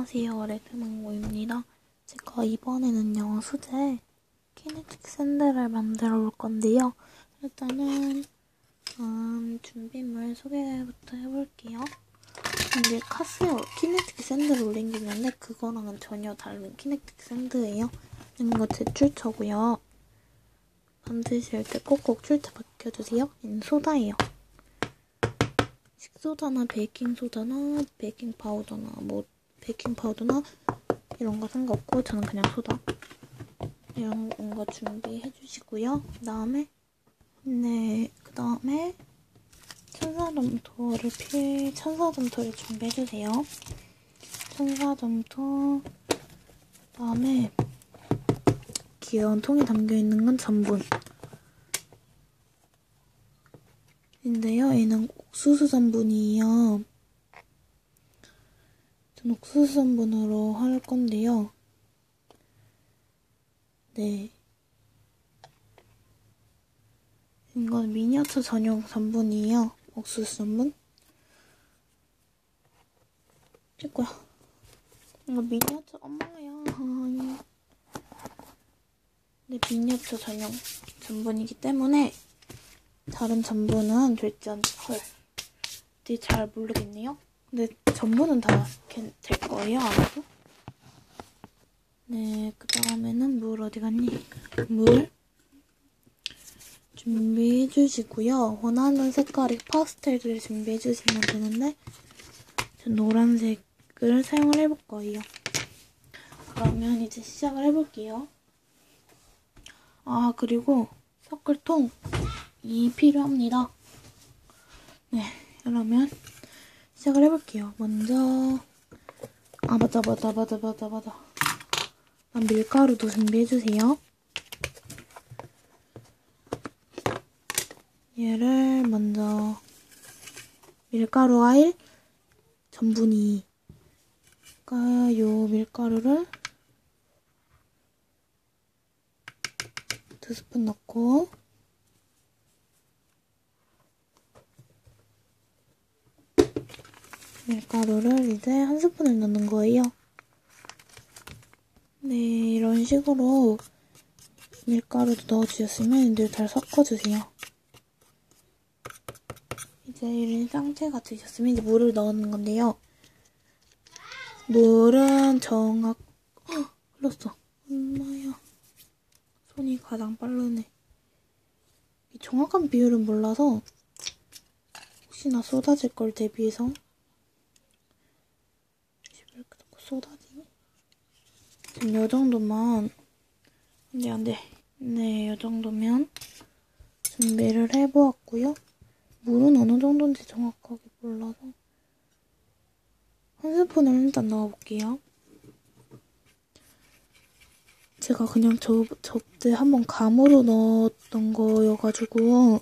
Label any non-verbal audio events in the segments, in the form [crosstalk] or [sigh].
안녕하세요. 레드망고입니다. 제가 이번에는요, 수제 키네틱 샌들을 만들어 볼 건데요. 일단은, 음, 준비물 소개부터 해볼게요. 이게 카스요 키네틱 샌드를 올린 게 있는데, 그거랑은 전혀 다른 키네틱 샌드예요. 이거 제 출처고요. 만드실 때 꼭꼭 출처 밝혀주세요. 얘는 소다예요. 식소다나 베이킹소다나 베이킹 파우더나 뭐 베이킹 파우더나 이런 거 상관없고 저는 그냥 소다 이런 거 준비해 주시고요. 그다음에 네 그다음에 천사점토를 필 천사점토를 준비해 주세요. 천사점토 그다음에 귀여운 통에 담겨 있는 건 전분. 인데요. 얘는 옥수수 전분이에요. 전 옥수수 전분으로 할 건데요. 네. 이건 미니어처 전용 전분이에요. 옥수수 전분. 찍고요. 이거 미니어처 엄마야. 네, 미니어처 전용 전분이기 때문에 다른 전분은 될지 안, 헐. 잘 모르겠네요. 근데 전분은 다될 거예요, 아마도. 네, 그 다음에는 물 어디 갔니? 물 준비해 주시고요. 원하는 색깔의 파스텔을 준비해 주시면 되는데 전 노란색을 사용을 해볼 거예요. 그러면 이제 시작을 해볼게요. 아, 그리고 서클통 이 필요합니다. 네, 그러면 시작을 해볼게요. 먼저 아 맞다 맞다 맞다 맞다 맞다 난 밀가루도 준비해주세요. 얘를 먼저 밀가루 아일 전분이 그러니까 요 밀가루를 두 스푼 넣고 밀가루를 이제 한 스푼을 넣는 거예요. 네, 이런 식으로 밀가루도 넣어주셨으면 이제 잘 섞어주세요. 이제 이런 상태가 되셨으면 이제 물을 넣는 건데요. 물은 정확... 헉, 흘렀어. 엄마야. 손이 가장 빠르네. 정확한 비율은 몰라서 혹시나 쏟아질 걸 대비해서 쏟아지니? 지금 요 정도만 안돼 안돼 네, 요 정도면 준비를 해보았고요. 물은 어느 정도인지 정확하게 몰라서 한 스푼을 일단 넣어볼게요. 제가 그냥 저, 저때 한번 감으로 넣었던 거여가지고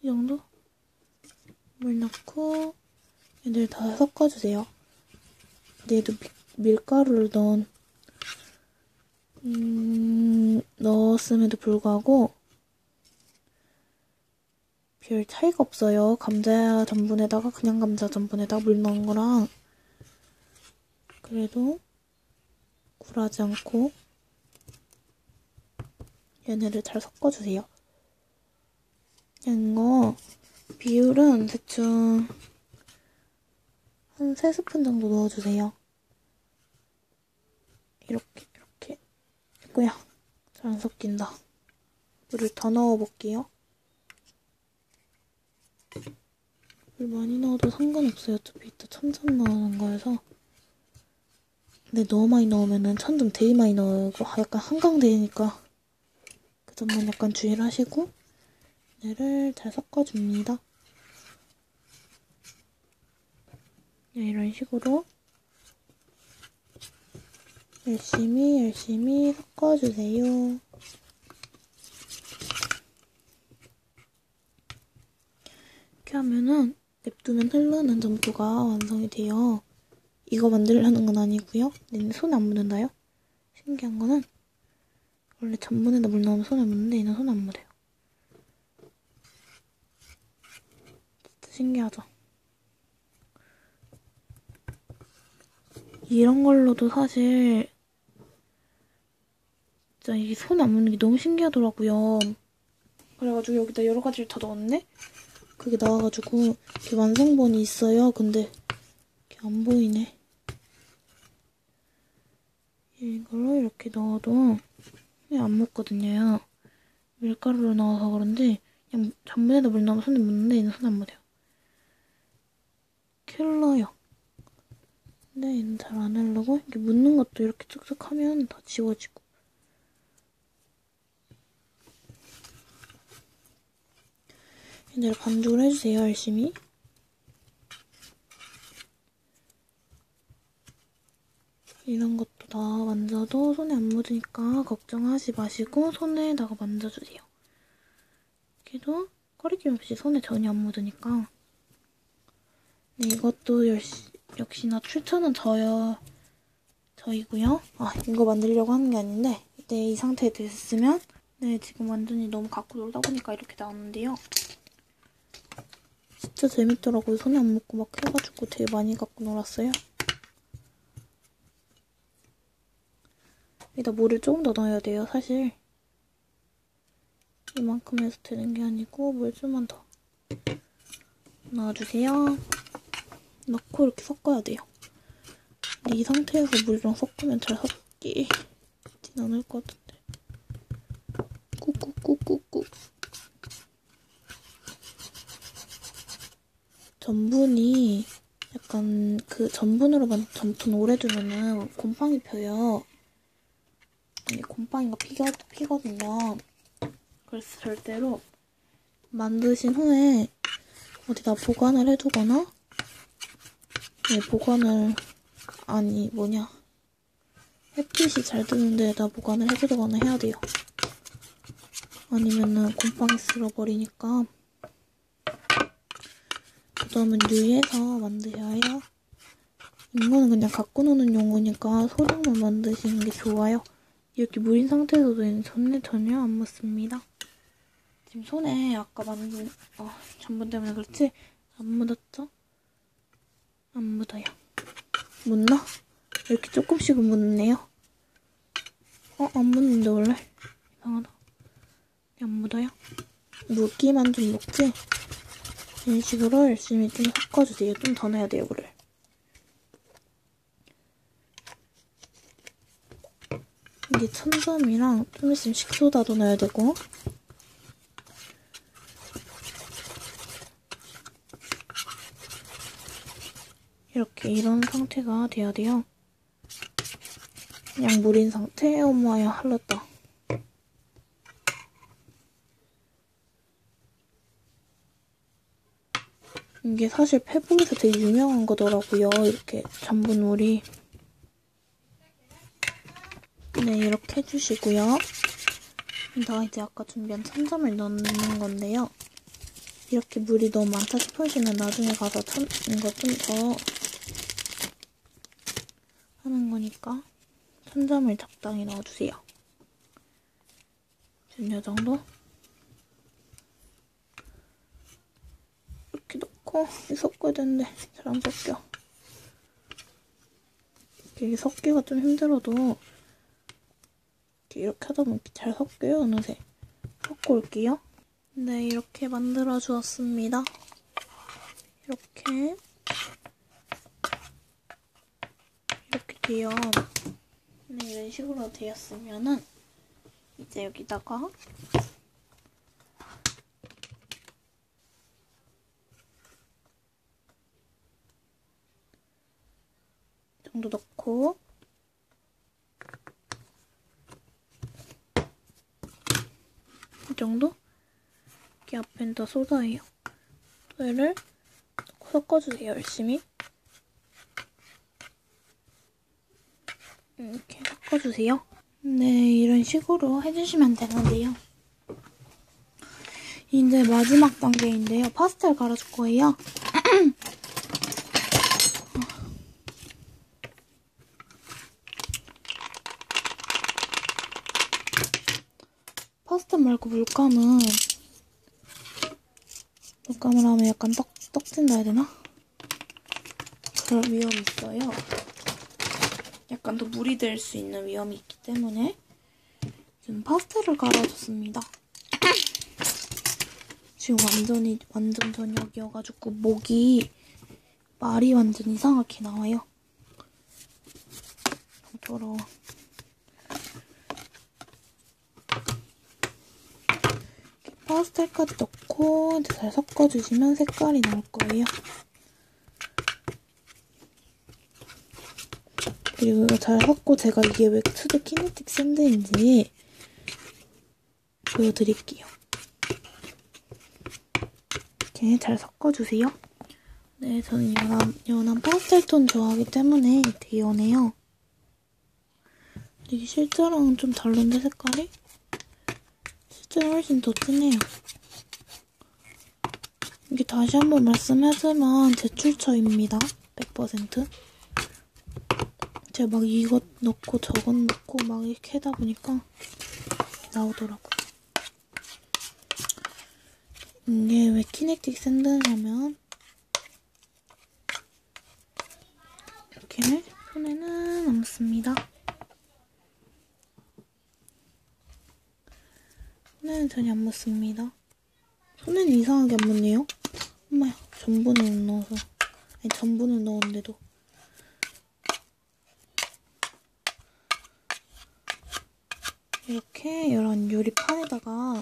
이 정도? 물 넣고 얘들 다 섞어주세요. 얘도 밀 가루를 넣은 음, 넣었음에도 불구하고 별 차이가 없어요. 감자 전분에다가 그냥 감자 전분에다가 물 넣은 거랑 그래도 굴하지 않고 얘네를 잘 섞어주세요. 이거 비율은 대충 한 3스푼 정도 넣어주세요. 이렇게 이렇게 했고요. 잘 안 섞인다. 물을 더 넣어볼게요. 물 많이 넣어도 상관없어요. 어차피 이따 첨점 넣는 거여서. 근데 너무 많이 넣으면은 천점 되게 많이 넣고 약간 한강 되니까 그 점만 약간 주의를 하시고 얘를 잘 섞어줍니다. 네, 이런 식으로 열심히 열심히 섞어주세요. 이렇게 하면은 냅두면 흐르는 점토가 완성이 돼요. 이거 만들려는 건 아니고요. 얘는 손에 안 묻는다요? 신기한 거는 원래 전분에다 물 넣으면 손에 묻는데 얘는 손에 안 묻어요. 신기하죠? 이런 걸로도 사실 진짜 이게 손에 안 묻는 게 너무 신기하더라고요. 그래가지고 여기다 여러 가지를 다 넣었네? 그게 나와가지고 이렇게 완성본이 있어요. 근데 이렇게 안 보이네. 이걸로 이렇게 넣어도 안 묻거든요. 밀가루로 넣어서 그런지 그냥 전분에다 물 넣으면 손에 묻는데 얘는 손에 안 묻어요. 킬러요. 근데 얘는 잘 안 하려고? 이렇게 묻는 것도 이렇게 쓱쓱 하면 다 지워지고. 얘들 반죽을 해주세요 열심히. 이런 것도 다 만져도 손에 안 묻으니까 걱정하지 마시고 손에다가 만져주세요. 이렇게도 꺼리낌 없이 손에 전혀 안 묻으니까 네, 이것도 역시, 역시나 추천은 저요 저이고요. 아 이거 만들려고 하는 게 아닌데 이때 이 상태에 됐으면 네 지금 완전히 너무 갖고 놀다 보니까 이렇게 나오는데요. 진짜 재밌더라고요. 손에 안 묻고 막 해가지고 되게 많이 갖고 놀았어요. 여기다 물을 조금 더 넣어야 돼요 사실. 이만큼 해서 되는 게 아니고 물 좀만 더. 넣어주세요. 넣고 이렇게 섞어야 돼요. 근데 이 상태에서 물이랑 섞으면 잘 섞이진 않을 것 같은데. 꾹꾹꾹꾹꾹. 전분이 약간 그 전분으로 만든 전분 오래 두면은 곰팡이 펴요. 아니 곰팡이가 피거, 피거든요. 그래서 절대로 만드신 후에 어디다 보관을 해두거나 네, 보관을 아니 뭐냐 햇빛이 잘 드는 데에다 보관을 해두거나 해야 돼요. 아니면은 곰팡이 쓸어버리니까 그 다음은 유의해서 만드셔야 해요. 이거는 그냥 갖고 노는 용어니까 소량만 만드시는 게 좋아요. 이렇게 물인 상태에서도 전혀 전혀 안 묻습니다. 지금 손에 아까 만든 어, 전분 때문에 그렇지 안 묻었죠? 안 묻어요. 묻나? 이렇게 조금씩은 묻네요. 어? 안 묻는데 원래? 이상하다. 안 묻어요? 묻기만 좀 묻지? 이런 식으로 열심히 좀 섞어주세요. 좀 더 넣어야 돼요, 물을. 이게 천점이랑 좀 있으면 식소다도 넣어야 되고 이렇게 이런 상태가 돼야 돼요. 그냥 물인 상태? 엄마야 흘렀다. 이게 사실 페북에서 되게 유명한 거더라고요. 이렇게 전분물이. 네, 이렇게 해주시고요. 나 이제 아까 준비한 천점을 넣는 건데요. 이렇게 물이 너무 많다 싶으시면 나중에 가서 천, 이거 좀 더 거니까 천점을 적당히 넣어주세요. 지금 이 정도? 이렇게 넣고 섞어야 되는데 잘 안 섞여. 이게 섞기가 좀 힘들어도 이렇게 하다 보면 잘 섞여요, 어느새. 섞고 올게요. 네, 이렇게 만들어 주었습니다. 이렇게. 이렇게 돼요. 네, 이런 식으로 되었으면은, 이제 여기다가, 정도 넣고, 이 정도? 여기 앞엔 다 소다예요. 얘를 섞어주세요, 열심히. 이렇게 섞어주세요. 네, 이런 식으로 해주시면 되는데요. 이제 마지막 단계인데요. 파스텔 갈아줄 거예요. 파스텔 말고 물감은 물감을 하면 약간 떡 떡진다 해야 되나? 그럴 위험이 있어요. 약간 더 물이 될 수 있는 위험이 있기 때문에 지금 파스텔을 갈아줬습니다. [clears throat] 지금 완전히 완전 저녁이어가지고 목이 말이 완전 이상하게 나와요. 더러워. 파스텔까지 넣고 잘 섞어주시면 색깔이 나올 거예요. 그리고 이거 잘 섞고 제가 이게 왜 투드 키네틱 샌드인지 보여드릴게요. 이렇게 잘 섞어주세요. 네, 저는 연한, 연한 파스텔 톤 좋아하기 때문에 되게 연해요. 이게 실제랑은 좀 다른데 색깔이? 실제는 훨씬 더 진해요. 이게 다시 한번 말씀하지만 제 출처입니다. 100%. 제가 막 이것 넣고 저것 넣고 막 이렇게 하다 보니까 나오더라고요. 이게 왜 키넥틱 샌드냐면 이렇게 손에는 안 묻습니다. 손에는 전혀 안 묻습니다. 손에는 이상하게 안 묻네요. 엄마야, 전분을 넣어서. 아니, 전분을 넣었는데도. 이렇게 이런 유리판에다가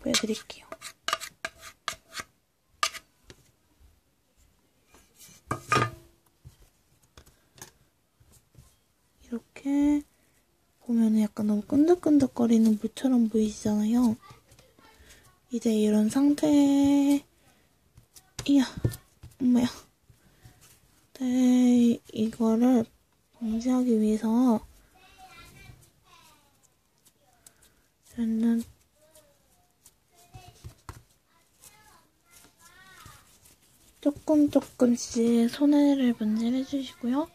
보여드릴게요. 이렇게 보면 약간 너무 끈적끈적거리는 물처럼 보이시잖아요. 이제 이런 상태, 이야, 엄마야. 네, 이거를 방지하기 위해서 저는 조금 조금씩 손해를 문질해 주시고요.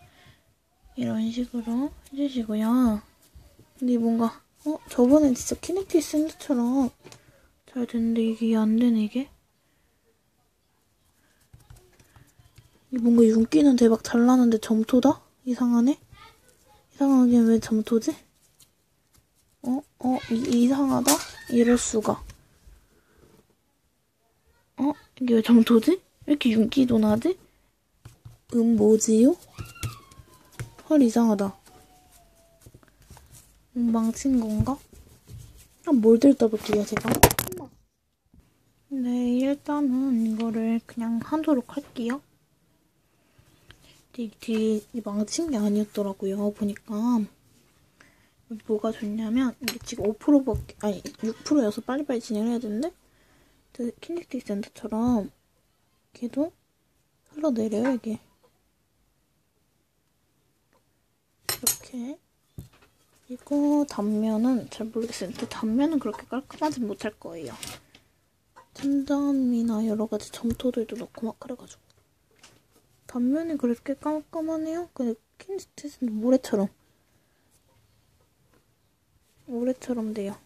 이런 식으로 해주시고요. 근데 뭔가 어 저번엔 진짜 키넥티 샌드처럼 잘 됐는데 이게 안 되네 이게. 이게 뭔가 윤기는 대박 잘 나는데 점토다? 이상하네? 이상하게 왜 점토지? 이, 이상하다? 이럴 수가. 어? 이게 왜 점토지? 왜 이렇게 윤기도 나지? 음, 뭐지요? 헐, 이상하다. 음, 망친 건가? 뭘 들다 볼게요, 제가. 네, 일단은 이거를 그냥 하도록 할게요. 뒤에 망친 게 아니었더라고요, 보니까. 뭐가 좋냐면, 이게 지금 5%밖에, 아니, 6%여서 빨리빨리 진행해야 되는데, 키넥틱 센터처럼, 걔도 흘러내려요, 이게. 이렇게. 그리고 단면은 잘 모르겠어요. 단면은 그렇게 깔끔하진 못할 거예요. 틈점이나 여러 가지 점토들도 넣고 막 그래가지고. 단면이 그렇게 깔끔하네요. 근데 킨스트는 모래처럼. 모래처럼 돼요.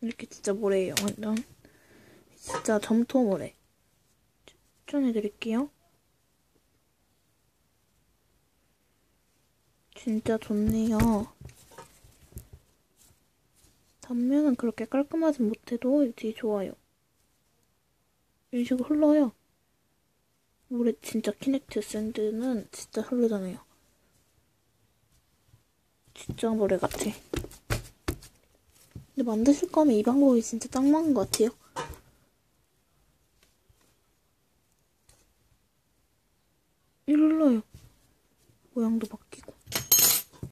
이렇게 진짜 모래예요, 완전. 진짜 점토 모래. 추천해드릴게요. 진짜 좋네요. 단면은 그렇게 깔끔하진 못해도 되게 좋아요. 이런 식으로 흘러요. 모래 진짜 키넥트 샌드는 진짜 흐르잖아요. 진짜 모래 같아. 근데 만드실 거면 이 방법이 진짜 딱 맞는 것 같아요.